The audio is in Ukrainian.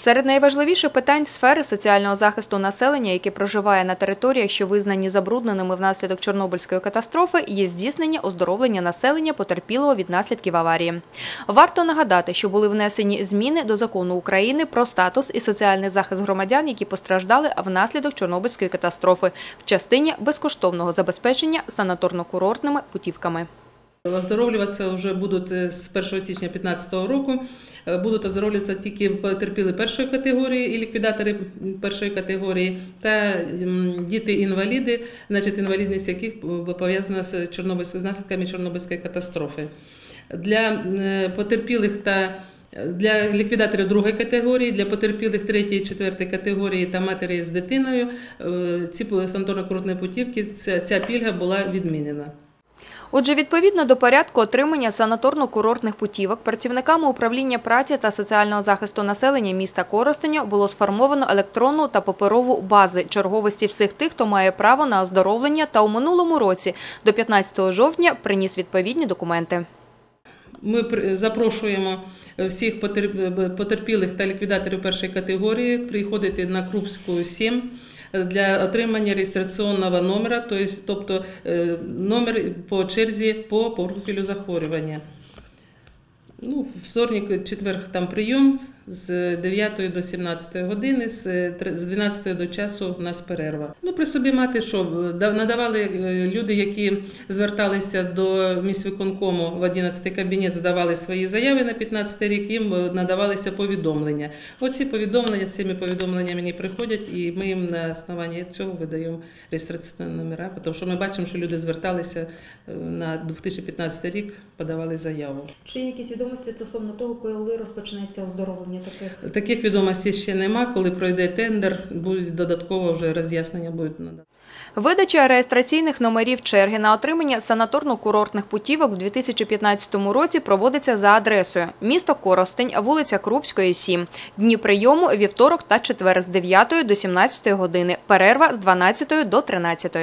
Серед найважливіших питань сфери соціального захисту населення, яке проживає на територіях, що визнані забрудненими внаслідок Чорнобильської катастрофи, є здійснення оздоровлення населення потерпілого від наслідків аварії. Варто нагадати, що були внесені зміни до закону України про статус і соціальний захист громадян, які постраждали внаслідок Чорнобильської катастрофи в частині безкоштовного забезпечення санаторно-курортними путівками. Оздоровлюватися вже будуть е, з 1 січня 2015 року. Е, Будуть оздоровлюватися тільки потерпіли першої категорії і ліквідатори першої категорії та діти-інваліди, значить інвалідність яких е, пов'язана з Чорнобильською з наслідками Чорнобильської катастрофи. Для потерпілих та для ліквідаторів другої категорії, для потерпілих третьої, четвертої категорії та матері з дитиною ці санаторно-курортні путівки, ця, ця пільга була відмінена. Отже, відповідно до порядку отримання санаторно-курортних путівок працівниками управління праці та соціального захисту населення міста Коростеня було сформовано електронну та паперову бази черговості всіх тих, хто має право на оздоровлення та у минулому році до 15 жовтня приніс відповідні документи. Ми запрошуємо всіх потерпілих та ліквідаторів першої категорії приходити на Крупську 7 для отримання реєстраційного номера, то тобто е, номер по черзі по профілю захворювання. Ну, вторник, четверг там прийом з 9 до 17 години, з тр- 12 до часу у нас перерва. Ну, при собі мати, що да- надавали е, люди, які зверталися до міськвиконкому в 11 кабінет, здавали свої заяви на 15 рік, їм е, надавалися повідомлення. Оці повідомлення з цими повідомленнями мені приходять, і ми їм на основанні цього видаємо реєстраційні номера, тому що ми бачимо, що люди зверталися е, на 2015 рік, подавали заяву. Чи якісь відомості стосовно того, коли розпочнеться оздоровлення таких? Таких відомостей ще нема. Коли пройде тендер, буде додатково вже роз'яснення будуть надати. Видача реєстраційних номерів черги на отримання санаторно-курортних путівок в 2015 році проводиться за адресою місто Коростень, вулиця Крупської, 7. Дні прийому – вівторок та четвер з 9 до 17 години, перерва з 12 до 13.